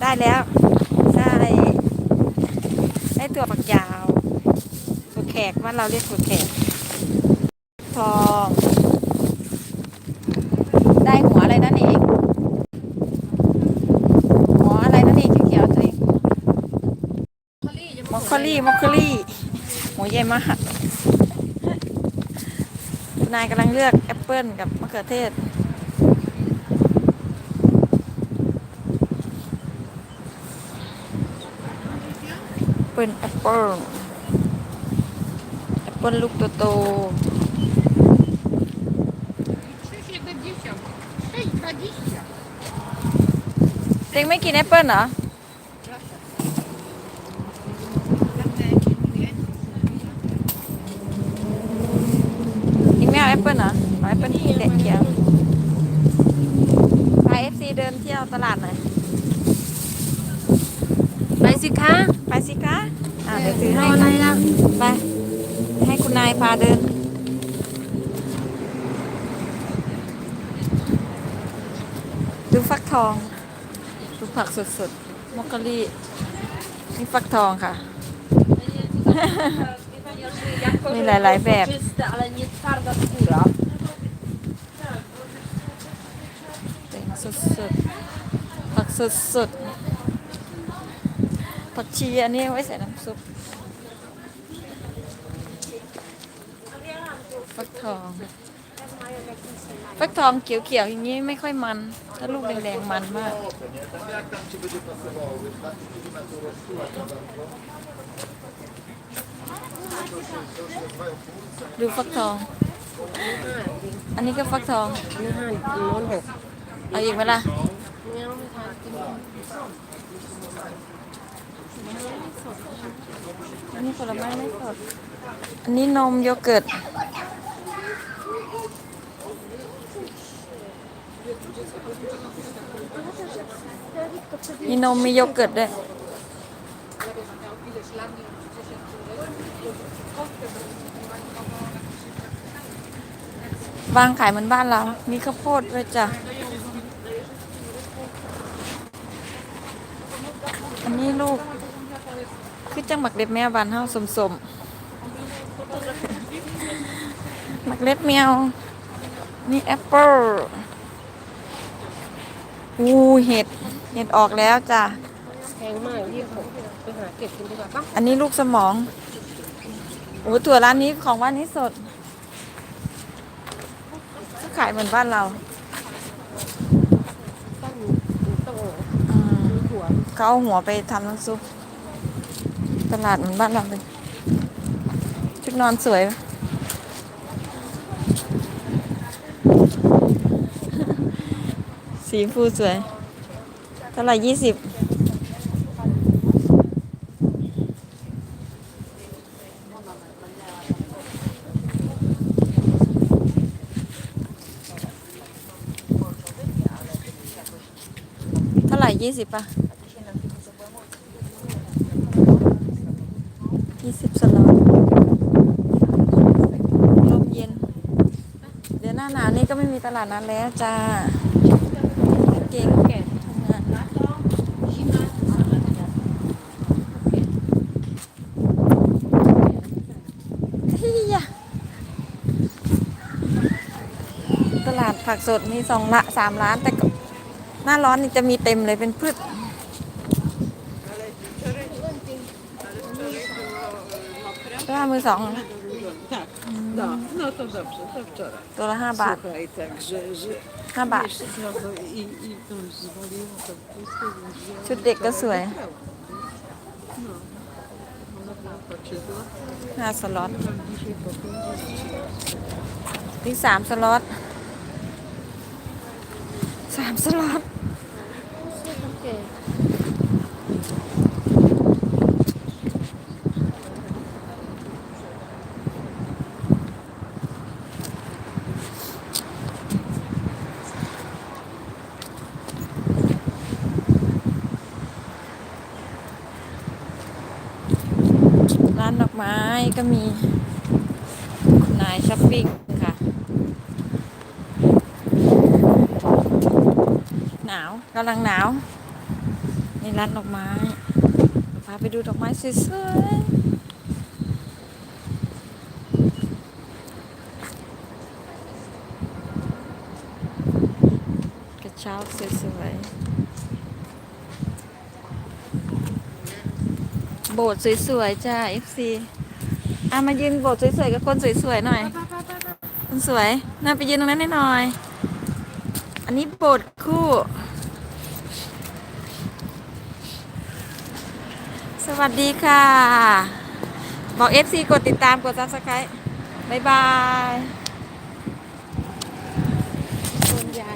ได้แล้วได้ได้ตัวปักยาวตัวแขกว่าเราเรียกตัวแขกทองได้หัวอะไรนั่นเองหัวอะไรนั่นเองเขียวๆตัวเองมอคคอรี่มอคคอรี่หัวใหญ่มากนายกำลังเลือกแอปเปิลกับมะเขือเทศ เป็นแอปเปิลแอปเปิลลูกโตๆเต็งไม่กินแอปเปิลเหรอ กินไม่เอาแอปเปิลเหรอเอาแอปเปิลที่เด็ดเขียวไปเอฟซีเดินเที่ยวตลาดหน่อย สิคะไปสิคะอ่าเดี๋ยวซื้อรให้ออะไรค่ะล่ะไป ให้คุณนายพาเดิน ดูฟักทอง ดูผักสดๆมอกกะลี่นี่ฟักทองค่ะ มีหลายๆแบบ Czyste, ale nie twarda skóra. เต็งสดๆผักสดๆ ผักชีอันนี้ไว้ใส่น้ำซุปฟักทองฟักทองเขียวๆอย่างนี้ไม่ค่อยมัน ถ้าลูกแดงๆมันมาก ดูฟักทอง อันนี้ก็ฟักทอง Nie hań, non hok. เอาอีกไหมล่ะ อันนี้ผลไม้ไม่สด อันนี้นมโยเกิร์ต มีนมมีโยเกิร์ตด้วย วางขายเหมือนบ้านเรา มีข้าวโพดด้วยจ้ะ อันนี้ลูก คือจังหมักเล็บแมวบานเฮาสมสมๆหมักเล็บแมว นี่แอปเปิลอู้เห็ด เห็ดออกแล้วจ้ะแพงมากยี่หกไปหาเก็บกินดีกว่าปะอันนี้ลูกสมอง โอ้ถั่วร้านนี้ของบ้านนี้สดก็ขายเหมือนบ้านเราต้องต้องโอ้อืมหัวเขาเอาหัวไปทำน้ำซุปต ลาดเหมือนบ้านเราเลยชุดนอนสวย สีฟูสวยเท่าไหร่ยี่สิบเท่าไหร่ยี่สิบป่ะยี่สิบสล็อตลมเย็น เดี๋ยว หน้าหนาวนี่ก็ไม่มีตลาดนั้นแล้วจ้าเก่งแก่ทำงานตลาดผักสดมีสองละสามร้าน แต่หน้าร้อนนี่จะมีเต็มเลยเป็นพืชก็มือสอง Tak, no, no to dobrze, to wczoraj. ตัวละห้าบาท Słuchaj, także, że ห้าบาท jeszcze trochę i, i to zwaliło to wszystko, więc ชุดเด็กก็สวย ona była poczytła, ห้าสล็อต mam dzisiaj po 50ที่สามสล็อตสามสล็อต ร้านดอก ไม้ก็มีคุณนายช้อปปิ้งค่ะ หนาวกำลังหนาวยนี่ร้านดอกไม้พาไปดูดอกไม้สวยๆกระเช้าสวยๆ โบสถ์สวยๆจ้า FC อะมายืนโบสถ์สวยๆกับคนสวยๆหน่อย คนสวยน่าไปยืนตรงนั้นหน่อย อันนี้โบสถ์คู่ สวัสดีค่ะ บอก FC กดติดตามกด subscribe บ๊ายบายคนใหญ่